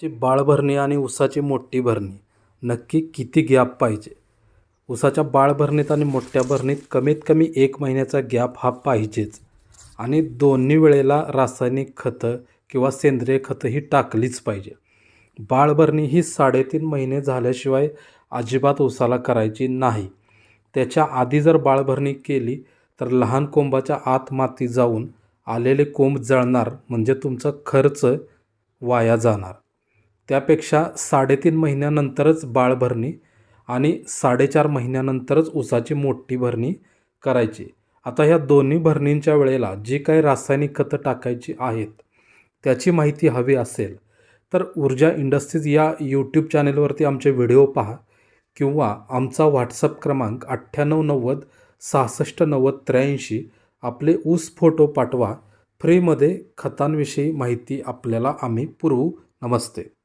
ची बाळभरणी आणि ऊसाची मोठी भरणी. नक्की किती गॅप पाहिजे? ऊसाच्या बाळभरणीत आणि मोठ्या भरणीत कमीत कमी एक महिन्याचा गॅप हा पाहिजेच. आणि दोन्ही वेळेला रासायनिक खतं किंवा सेंद्रिय खतं ही टाकलीच पाहिजे. बाळभरणी ही साडेतीन महिने झाल्याशिवाय अजिबात ऊसाला करायची नाही. त्याच्या आधी जर बाळभरणी केली तर लहान कोंबाच्या आत माती जाऊन आलेले कोंब जळणार म्हणजे तुमचा खर्च वाया जाणार. त्यापेक्षा साडेतीन महिन्यानंतरच बाळ भरणी आणि साडेचार महिन्यानंतरच ऊसाची मोठी भरणी करायची. आता ह्या दोन्ही भरणींच्या वेळेला जी काही रासायनिक खतं टाकायची आहेत त्याची माहिती हवी असेल तर ऊर्जा इंडस्ट्रीज या यूट्यूब चॅनेलवरती आमचे व्हिडिओ पहा किंवा आमचा व्हॉट्सअप क्रमांक अठ्ठ्याण्णव नव्वद सहासष्ट नव्वद त्र्याऐंशी आपले ऊस फोटो पाठवा. फ्रीमध्ये खतांविषयी माहिती आपल्याला आम्ही पुरवू. नमस्ते.